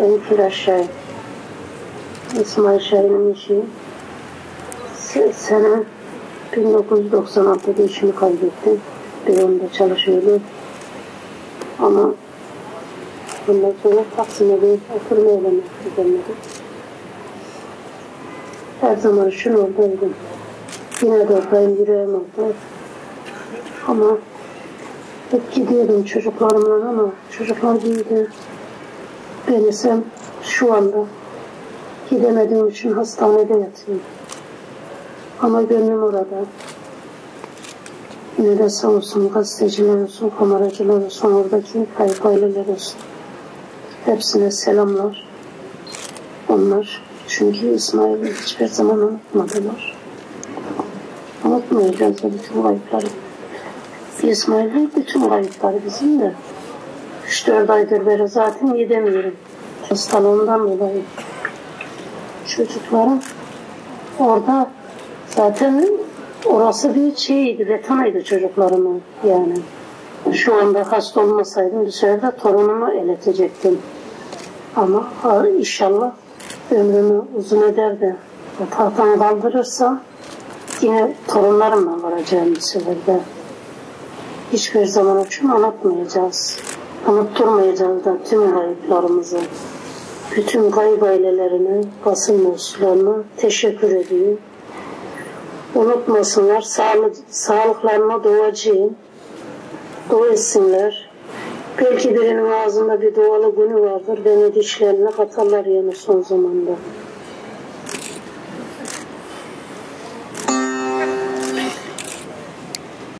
Kiraz Şahin. İsmail Şahin'in işi. Se- sene 1996'da işimi kaybettim. Bir onda çalışıyordu. Ama ondan sonra Taksim'e bir oturma eylemi düzenledik. Her zaman şunu oradaydım. Yine de oradayım, yüreğim orada. Ama hep gidiyordum çocuklarımla ama çocuklar büyüdü. Ben ise şu anda gidemediğim için hastanede yatıyorum. Ama gönlüm orada. Yine de sağ olsun gazeteciler olsun, kameracılar olsun, oradaki kayıp olsun. Hepsine selamlar. Onlar çünkü İsmail'i hiçbir zaman unutmadılar. Unutmayacağız o bütün kayıpları. İsmail değil, bütün kayıpları bizim de. 3-4 aydır beri zaten gidemiyorum. Hastalığımdan dolayı. Çocuklarım orada zaten orası bir şeydi, betonaydı çocuklarımın yani. Şu anda hasta olmasaydım de torunumu eletecektim. Ama inşallah ömrümü uzun eder de o tahttan kaldırırsa yine torunlarımla varacağım bir seferde. Hiçbir zaman için unutmayacağız. Unutturmayacağız da tüm kayıplarımızı. Bütün kayıp ailelerine, basın mensuplarına teşekkür ediyorum. Unutmasınlar, sağlık, sağlıklarına duacıyım. Dua etsinler. Belki birinin ağzında bir dualı günü vardır. Beni dişlerine katarlar yani son zamanda.